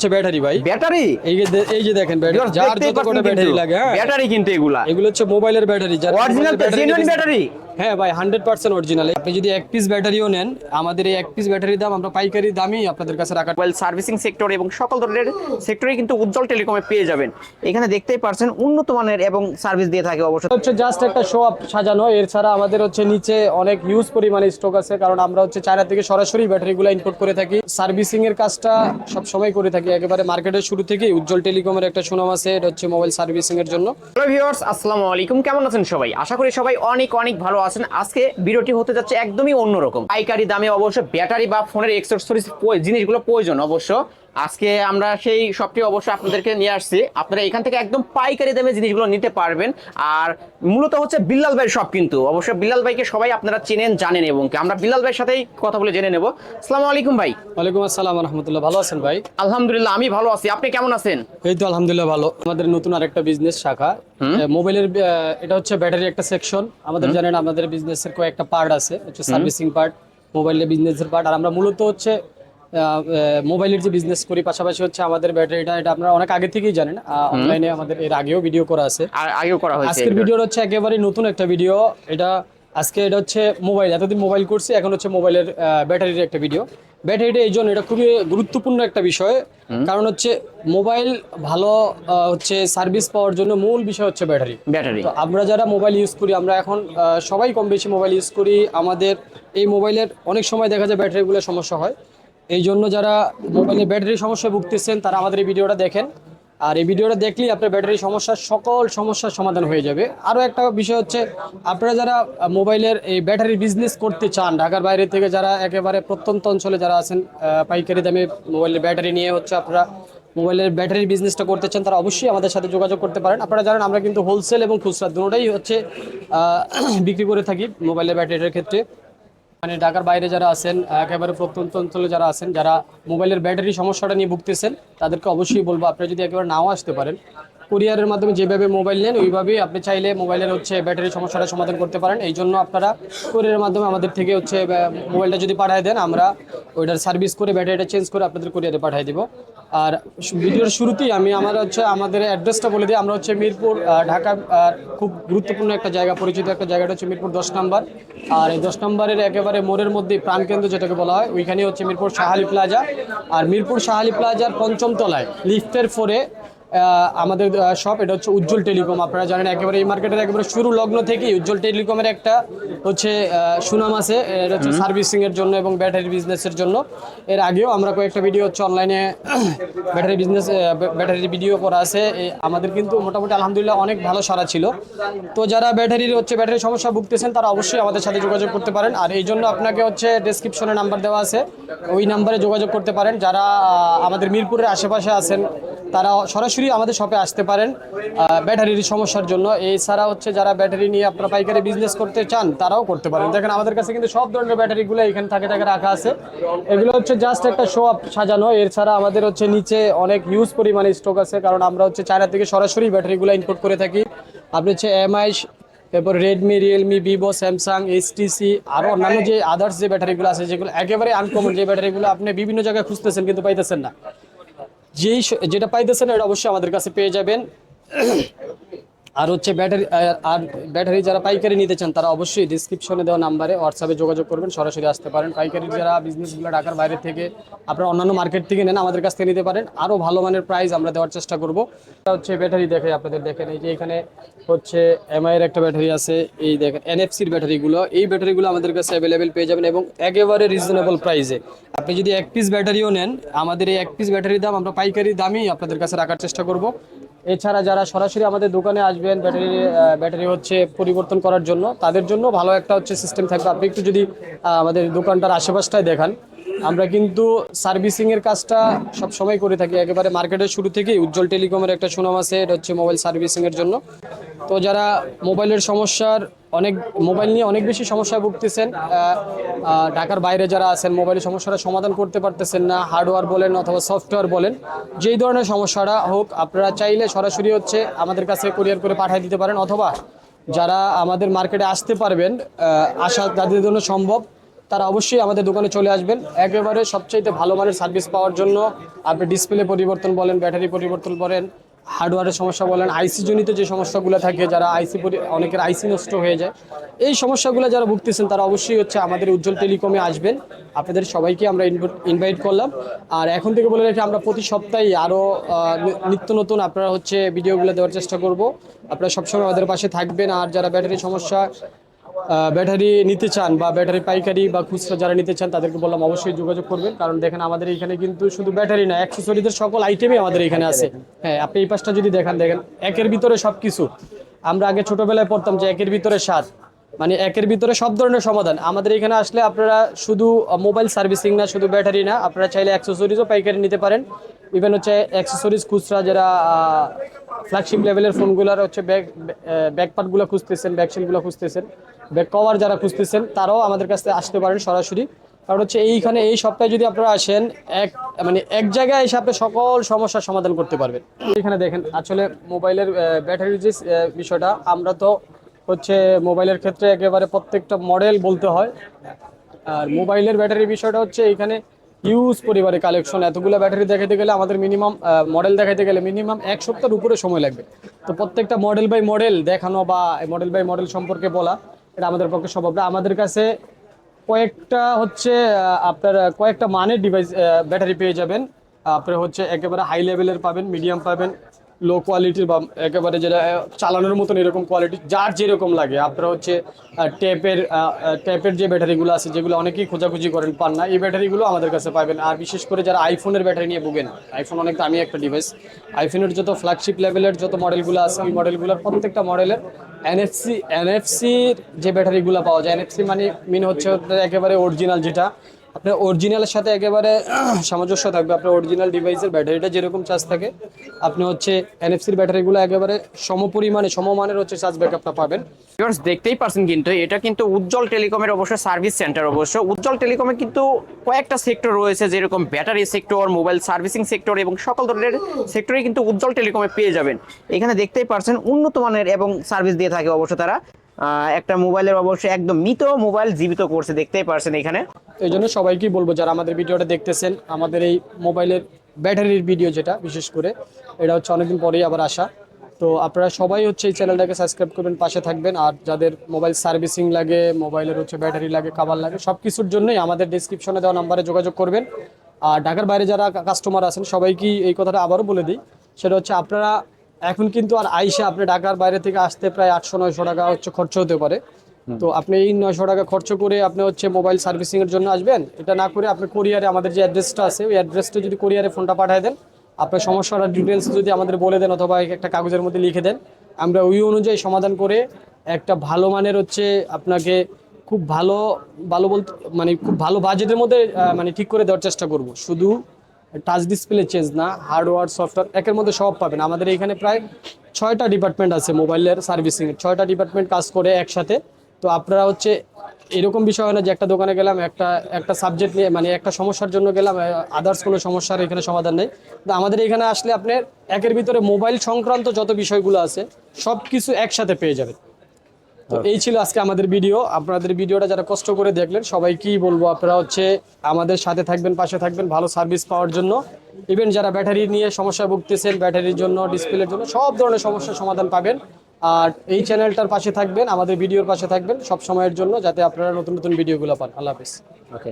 হচ্ছে ব্যাটারি ভাই। ব্যাটারি? এই যে এই যে দেখেন ব্যাটারি যার যত করে ব্যাটারি লাগে হ্যাঁ? ব্যাটারি কিন্তু এগুলা। এগুলো হচ্ছে মোবাইলের ব্যাটারি যার অরিজিনাল ব্যাটারি। হ্যাঁ ভাই হান্ড্রেড পার্সেন্ট অরিজিনাল আপনি যদি এক পিস ব্যাটারিও নেন আমাদের এই এক পিস ব্যাটারির দাম আমরা পাইকারি দামই আপনাদের কাছে রাখা মোবাইল সার্ভিসিং সেক্টর এবং সকল ধরনের সেক্টরে কিন্তু উজ্জ্বল টেলিকমে পেয়ে যাবেন। এখানে দেখতেই পারছেন উন্নত মানের এবং সার্ভিস দিয়ে থাকে অবশ্যই। হচ্ছে জাস্ট একটা শো আপ সাজানো এর ছাড়া আমাদের হচ্ছে নিচে অনেক হিউজ পরিমাণে স্টক আছে কারণ আমরা হচ্ছে চায়না থেকে সরাসরি ব্যাটারিগুলো ইম্পোর্ট করে থাকি। সার্ভিসিং এর কাজটা সব সময় করে থাকি একেবারে মার্কেটের শুরু থেকেই উজ্জ্বল টেলিকমের একটা সুনাম আছে এটা হচ্ছে মোবাইল সার্ভিসিং এর জন্য। হ্যালো ভিউয়ার্স আসসালামু আলাইকুম কেমন আছেন সবাই? আশা করি সবাই অনেক অনেক ভালো আছেন আজকে ভিডিওটি হতে যাচ্ছে একদমই অন্যরকম। পাইকারি দামে অবশ্য ব্যাটারি বা ফোনের এক্সেসরিজ জিনিসগুলো প্রয়োজন অবশ্য। আজকে আমরা সেই সবটি অবশ্যই আপনাদেরকে নিয়ে আসছি। আপনারা এখান থেকে একদম পাইকারি দামে জিনিসগুলো নিতে পারবেন। আর মূলত হচ্ছে বিল্লাল ভাইয়ের শপ কিন্তু। অবশ্য বিল্লাল ভাইকে সবাই আপনারা চেনেন জানেন এবং আমরা বিল্লাল ভাইয়ের সাথেই কথা বলে জেনে নেব। আসসালামু আলাইকুম ভাই। ওয়ালাইকুম আসসালাম রহমতুল্লাহ ভালো আছেন ভাই? আলহামদুলিল্লাহ আমি ভালো আছি। আপনি কেমন আছেন? এই তো আলহামদুলিল্লাহ ভালো। আমাদের নতুন আরেকটা বিজনেস শাখা। মোবাইলের এটা হচ্ছে ব্যাটারি একটা সেকশন আমাদের জানেন আমাদের বিজনেসের কয়েকটা পার্ট আছে। হচ্ছে সার্ভিসিং পার্ট মোবাইলের বিজনেসের পার্ট আর আমরা মূলত হচ্ছে মোবাইলের যে বিজনেস করি পাশাপাশি হচ্ছে আমাদের ব্যাটারিটা এটা আপনারা অনেক আগে থেকেই জানেন। অনলাইনে আমাদের এর আগেও ভিডিও করা আছে। আর আগেও করা হয়েছে আজকের ভিডিওর হচ্ছে একেবারে নতুন একটা ভিডিও এটা আজকে এটা হচ্ছে মোবাইল এতদিন মোবাইল করছি এখন হচ্ছে মোবাইলের ব্যাটারির একটা ভিডিও ব্যাটারিটা এই জন্য এটা খুবই গুরুত্বপূর্ণ একটা বিষয়। কারণ হচ্ছে মোবাইল ভালো হচ্ছে সার্ভিস পাওয়ার জন্য মূল বিষয় হচ্ছে ব্যাটারি ব্যাটারি তো আমরা যারা মোবাইল ইউজ করি আমরা এখন সবাই কম বেশি মোবাইল ইউজ করি। আমাদের এই মোবাইলের অনেক সময় দেখা যায় ব্যাটারিগুলো সমস্যা হয়। এই জন্য যারা মোবাইলে ব্যাটারি সমস্যায় ভুগতেছেন, তারা আমাদের এই ভিডিওটা দেখেন। আর এই ভিডিওটা দেখলেই আপনার ব্যাটারি সমস্যার সকল সমস্যার সমাধান হয়ে যাবে। আরও একটা বিষয় হচ্ছে, আপনারা যারা মোবাইলের এই ব্যাটারি বিজনেস করতে চান, ঢাকার বাইরে থেকে যারা একেবারে প্রত্যন্ত অঞ্চলে যারা আছেন পাইকারি দামে মোবাইলের ব্যাটারি নিয়ে হচ্ছে আপনারা মোবাইলের ব্যাটারির বিজনেসটা করতে চান, তারা অবশ্যই আমাদের সাথে যোগাযোগ করতে পারেন। আপনারা জানেন, আমরা কিন্তু হোলসেল এবং খুচরা দুটোটাই হচ্ছে বিক্রি করে থাকি মোবাইলের ব্যাটারির ক্ষেত্রে। মানে ঢাকার বাইরে যারা আছেন, একেবারে প্রত্যন্ত অঞ্চলে যারা আছেন, যারা মোবাইলের ব্যাটারি সমস্যাটা নিয়ে ভুগতেছেন, তাদেরকে অবশ্যই বলব, আপনারা যদি একেবারে নাও আসতে পারেন, কুরিয়ারের মাধ্যমে যেভাবে মোবাইল নেন, ওইভাবেই আপনি চাইলে মোবাইলের হচ্ছে ব্যাটারি সমস্যাটা সমাধান করতে পারেন। এই জন্য আপনারা কুরিয়ারের মাধ্যমে আমাদের থেকে হচ্ছে মোবাইলটা যদি পাঠিয়ে দেন, আমরা ওইটার সার্ভিস করে ব্যাটারিটা চেঞ্জ করে আপনাদের কুরিয়ারে পাঠিয়ে দিব। আর ভিডিওর শুরুতেই আমি আমার হচ্ছে আমাদের অ্যাড্রেসটা বলে দিই। আমরা হচ্ছে মিরপুর ঢাকা খুব গুরুত্বপূর্ণ একটা জায়গা, পরিচিত একটা জায়গাটা হচ্ছে মিরপুর দশ নম্বর। আর এই দশ নম্বরের একেবারে মোড়ের মধ্যে প্রাণকেন্দ্র যেটাকে বলা হয় ওইখানে হচ্ছে মিরপুর শাহালি প্লাজা। আর মিরপুর শাহালি প্লাজার পঞ্চম তলায়, লিফটের ফোরে আমাদের শপ এটা হচ্ছে উজ্জ্বল টেলিকম আপনারা জানেন একেবারে এই মার্কেটের একেবারে শুরু লগ্ন থেকেই উজ্জ্বল টেলিকমের একটা হচ্ছে সুনাম আছে। এটা হচ্ছে সার্ভিসিং এর জন্য এবং ব্যাটারি বিজনেসের জন্য। এর আগেও আমরা কয়েকটা ভিডিও হচ্ছে অনলাইনে ব্যাটারি বিজনেস ব্যাটারির ভিডিও করা আছে। আমাদের কিন্তু মোটামুটি আলহামদুলিল্লাহ অনেক ভালো সারা ছিল। তো যারা ব্যাটারির হচ্ছে ব্যাটারির সমস্যা ভুগতেছেন তারা অবশ্যই আমাদের সাথে যোগাযোগ করতে পারেন। আর এই জন্য আপনাকে হচ্ছে ডেসক্রিপশনে নাম্বার দেওয়া আছে। ওই নাম্বারে যোগাযোগ করতে পারেন। যারা আমাদের মিরপুরের আশেপাশে আছেন তারা সরাসরি আমাদের শপে আসতে পারেন। ব্যাটারির সমস্যার জন্য। এছাড়া হচ্ছে যারা ব্যাটারি নিয়ে আপনারা পাইকারি বিজনেস করতে চান, তারাও করতে পারেন। দেখেন, আমাদের কাছে কিন্তু সব ধরনের ব্যাটারিগুলো এখানে থাকে থাকে রাখা আছে। এগুলো হচ্ছে জাস্ট একটা শো আপ সাজানো। এর ছাড়া আমাদের হচ্ছে নিচে অনেক হিউজ পরিমাণে স্টক আছে, কারণ আমরা হচ্ছে চায়না থেকে সরাসরি ব্যাটারিগুলো ইম্পোর্ট করে থাকি। আপনি হচ্ছে এমআই এরপর Redmi Realme Vivo Samsung HTC আরও অন্যান্য যে আদার্স যে ব্যাটারিগুলো আছে, যেগুলো একেবারে আনকমন যে ব্যাটারিগুলো আপনি বিভিন্ন জায়গায় খুঁজতেছেন, কিন্তু পাইতেছেন না। যেই যেটা পাইতেছেন এটা অবশ্যই আমাদের কাছে পেয়ে যাবেন। আর হচ্ছে ব্যাটারি আর ব্যাটারি যারা পাইকারি নিতে চান, তারা অবশ্যই ডিসক্রিপশনে দেওয়া নাম্বারে হোয়াটসঅ্যাপে যোগাযোগ করবেন, সরাসরি আসতে পারেন। পাইকারি যারা বিজনেসগুলো ঢাকার বাইরে থেকে আপনারা অন্যান্য মার্কেট থেকে নেন, আমাদের কাছ থেকে নিতে পারেন। আরও ভালো মানের প্রাইস আমরা দেওয়ার চেষ্টা করব। এটা হচ্ছে ব্যাটারি দেখে আপনাদের দেখেন এই যে এখানে হচ্ছে এমআইয়ের একটা ব্যাটারি আছে, এই দেখেন এনএফসির ব্যাটারিগুলো। এই ব্যাটারিগুলো আমাদের কাছে অ্যাভেলেবেল পেয়ে যাবেন এবং একেবারে রিজনেবল প্রাইসে আপনি যদি এক পিস ব্যাটারিও নেন, আমাদের এই এক পিস ব্যাটারির দাম আমরা পাইকারি দামই আপনাদের কাছে রাখার চেষ্টা করব। এছাড়া যারা সরাসরি আমাদের দোকানে আসবেন, ব্যাটারি ব্যাটারি হচ্ছে পরিবর্তন করার জন্য, তাদের জন্য ভালো একটা হচ্ছে সিস্টেম থাকবে। আপনি একটু যদি আমাদের দোকানটার আশেপাশটায় দেখান। আমরা কিন্তু সার্ভিসিং এর কাজটা সব সময় করে থাকি। একেবারে মার্কেটের শুরু থেকেই উজ্জ্বল টেলিকমের একটা সুনাম আছে, এটা হচ্ছে মোবাইল সার্ভিসিং এর জন্য। তো যারা মোবাইলের সমস্যার অনেক, মোবাইল নিয়ে অনেক বেশি সমস্যায় ভুগতেছেন ঢাকার বাইরে যারা আছেন, মোবাইলের সমস্যাটা সমাধান করতে পারতেছেন না, হার্ডওয়্যার বলেন অথবা সফটওয়্যার বলেন, যেই ধরনের সমস্যাটা হোক, আপনারা চাইলে সরাসরি হচ্ছে আমাদের কাছে কুরিয়ার করে পাঠিয়ে দিতে পারেন, অথবা যারা আমাদের মার্কেটে আসতে পারবেন আসা যাদের জন্য সম্ভব। তারা অবশ্যই আমাদের দোকানে চলে আসবেন। একেবারে সবচাইতে ভালো মানের সার্ভিস পাওয়ার জন্য আপনি ডিসপ্লে পরিবর্তন বলেন ব্যাটারি পরিবর্তন বলেন হার্ডওয়্যারের সমস্যা বলেন আইসি জনিত যে সমস্যাগুলো থাকে, যারা আইসি অনেকের আইসি নষ্ট হয়ে যায়, এই সমস্যাগুলো যারা ভুগতেছেন, তারা অবশ্যই হচ্ছে আমাদের উজ্জ্বল টেলিকমে আসবেন। আপনাদের সবাইকে আমরা ইনভাইট করলাম। আর এখন থেকে বলে রাখি আমরা প্রতি সপ্তাহে আরও নিত্য নতুন আপনারা হচ্ছে ভিডিওগুলো দেওয়ার চেষ্টা করব। আপনারা সবসময় আমাদের পাশে থাকবেন। আর যারা ব্যাটারি সমস্যা ব্যাটারি নিতে চান বা ব্যাটারি পাইকারি বা খুচরা যারা নিতে চান তাদেরকে বললাম অবশ্যই যোগাযোগ করবেন। কারণ দেখেন আমাদের এখানে কিন্তু শুধু ব্যাটারি না অ্যাক্সেসরিজের সকল আইটেমই আমাদের এখানে আছে। হ্যাঁ আপনি এই পাশটা যদি দেখেন দেখেন, একের ভিতরে সব কিছু আমরা আগে ছোটবেলায় পড়তাম যে একের ভিতরে সাত। মানে একের ভিতরে সব ধরনের সমাধান। আমাদের এখানে আসলে আপনারা শুধু মোবাইল সার্ভিসিং না, শুধু ব্যাটারি না, আপনারা চাইলে অ্যাক্সেসরিজও পাইকারি নিতে পারেন। ইভেন হচ্ছে অ্যাক্সেসরিজ খুচরা যারা ফ্ল্যাগশিপ লেভেলের ফোনগুলোর হচ্ছে ব্যাক ব্যাক পার্টগুলো খুঁজতেছেন ব্যাকসেলগুলো খুঁজতেছেন ব্যাক কভার যারা খুঁজতেছেন, তারাও আমাদের কাছে আসতে পারেন সরাসরি। কারণ হচ্ছে এইখানে এই সপ্তাহে যদি আপনারা আসেন, এক মানে এক জায়গায় এসে আপনি সকল সমস্যার সমাধান করতে পারবেন। এখানে দেখেন, আসলে মোবাইলের ব্যাটারির যে বিষয়টা, আমরা তো হচ্ছে মোবাইলের ক্ষেত্রে একেবারে প্রত্যেকটা মডেল বলতে হয়। আর মোবাইলের ব্যাটারির বিষয়টা হচ্ছে এখানে ইউজ পরিবারে কালেকশন এতগুলো ব্যাটারি দেখাতে গেলে আমাদের মিনিমাম মডেল দেখাতে গেলে মিনিমাম এক সপ্তাহের উপরে সময় লাগবে। তো প্রত্যেকটা মডেল বাই মডেল দেখানো বা মডেল বাই মডেল সম্পর্কে বলা, এটা আমাদের পক্ষে সম্ভব না। আমাদের কাছে কয়েকটা হচ্ছে আপনার কয়েকটা মানের ডিভাইস ব্যাটারি পেয়ে যাবেন। আপনার হচ্ছে একেবারে হাই লেভেলের পাবেন মিডিয়াম পাবেন। লো কোয়ালিটির বা একেবারে যেটা চালানোর মতন এরকম কোয়ালিটি যার যেরকম লাগে। আপনারা হচ্ছে ট্যাপের ট্যাপের যে ব্যাটারিগুলো আছে, যেগুলো অনেকেই খোঁজাখুঁজি করেন, পান না, এই ব্যাটারিগুলো আমাদের কাছে পাবেন। আর বিশেষ করে যারা আইফোনের ব্যাটারি নিয়ে ভুগেন আইফোন অনেক দামি একটা ডিভাইস আইফোনের যত ফ্ল্যাগশিপ লেভেলের যত মডেলগুলো আছে, ওই মডেলগুলোর প্রত্যেকটা মডেলের এনএফসি এনএফসির যে ব্যাটারিগুলো পাওয়া যায় এনএফসি মানে মিন হচ্ছে একেবারে অরিজিনাল যেটা। আপনার অরিজিনালের সাথে একেবারে সামঞ্জস্য থাকবে। আপনার অরিজিনাল ডিভাইসের ব্যাটারিটা যেরকম চার্জ থাকে, আপনি হচ্ছে এনএফসির ব্যাটারিগুলো একেবারে সমপরিমাণে, সমমানের হচ্ছে চার্জ ব্যাক ব্যাকআপটা পাবেন। ভিউয়ার্স দেখতেই পারছেন কিন্তু, এটা কিন্তু উজ্জ্বল টেলিকমের অবশ্য সার্ভিস সেন্টার অবশ্য উজ্জ্বল টেলিকমে কিন্তু কয়েকটা সেক্টর রয়েছে, যেরকম battery sector mobile servicing sector এবং সকল ধরনের সেক্টরে কিন্তু উজ্জ্বল টেলিকমে পেয়ে যাবেন। এখানে দেখতেই পারছেন, উন্নত মানের এবং সার্ভিস দিয়ে থাকে অবশ্য তারা। একটা মোবাইলের অবশ্যই একদম মৃত মোবাইল জীবিত করছে, দেখতেই পারছেন এখানে। এই জন্য সবাইকেই বলব, যারা আমাদের ভিডিওটা দেখতেছেন, আমাদের এই মোবাইলের ব্যাটারির ভিডিও যেটা, বিশেষ করে, এটা হচ্ছে অনেকদিন পরেই আবার আসা। তো আপনারা সবাই হচ্ছে এই চ্যানেলটাকে সাবস্ক্রাইব করবেন, পাশে থাকবেন, আর যাদের মোবাইল সার্ভিসিং লাগে, মোবাইলের হচ্ছে ব্যাটারি লাগে কাভার লাগে সব কিছুর জন্যই আমাদের ডিসক্রিপশনে দেওয়া নাম্বারে যোগাযোগ করবেন। আর ঢাকার বাইরে যারা কাস্টমার আছেন, সবাইকেই এই কথাটা আবারও বলে দিই, সেটা হচ্ছে আপনারা এখন কিন্তু আর আইসে আপনি ঢাকার বাইরে থেকে আসতে প্রায় আটশো, নয়শো টাকা হচ্ছে খরচ হতে পারে। তো আপনি এই নয়শো টাকা খরচ করে আপনি হচ্ছে মোবাইল সার্ভিসিং এর জন্য আসবেন। এটা না করে আপনি কোরিয়ারে আমাদের যে অ্যাড্রেসটা আছে, ওই অ্যাড্রেসটা যদি কোরিয়ারে ফোনটা পাঠিয়ে দেন, আপনার সমস্যার ডিটেলস যদি আমাদের বলে দেন অথবা একটা কাগজের মধ্যে লিখে দেন, আমরা ওই অনুযায়ী সমাধান করে একটা ভালো মানের হচ্ছে আপনাকে খুব ভালো ভালো বলতে মানে খুব ভালো বাজেটের মধ্যে মানে ঠিক করে দেওয়ার চেষ্টা করব। শুধু টাচ ডিসপ্লে চেঞ্জ না হার্ডওয়্যার সফটওয়্যার একের মধ্যে সব পাবেন। আমাদের এখানে প্রায় ছয়টা ডিপার্টমেন্ট আছে মোবাইলের সার্ভিসিং ছয়টা ডিপার্টমেন্ট কাজ করে একসাথে। তো আপনারা হচ্ছে এরকম বিষয় হয় না যে একটা দোকানে গেলাম, একটা একটা সাবজেক্ট নিয়ে মানে একটা সমস্যার জন্য গেলাম আদার্স কোনো সমস্যার এখানে সমাধান নেই। তো আমাদের এখানে আসলে আপনার একের ভিতরে মোবাইল সংক্রান্ত যত বিষয়গুলো আছে সব কিছু একসাথে পেয়ে যাবেন। তো এই ছিল আজকে আমাদের ভিডিও আপনাদের ভিডিওটা যারা কষ্ট করে দেখলেন সবাই কি বলব আপনারা হচ্ছে আমাদের সাথে থাকবেন, পাশে থাকবেন, ভালো সার্ভিস পাওয়ার জন্য। ইভেন যারা ব্যাটারি নিয়ে সমস্যা ভুগতেছেন ব্যাটারির জন্য ডিসপ্লের জন্য, সব ধরনের সমস্যার সমাধান পাবেন। আর এই চ্যানেলটার পাশে থাকবেন, আমাদের ভিডিওর পাশে থাকবেন সব সময়ের জন্য, যাতে আপনারা নতুন নতুন ভিডিওগুলো পান। আল্লাহ হাফিজ। ওকে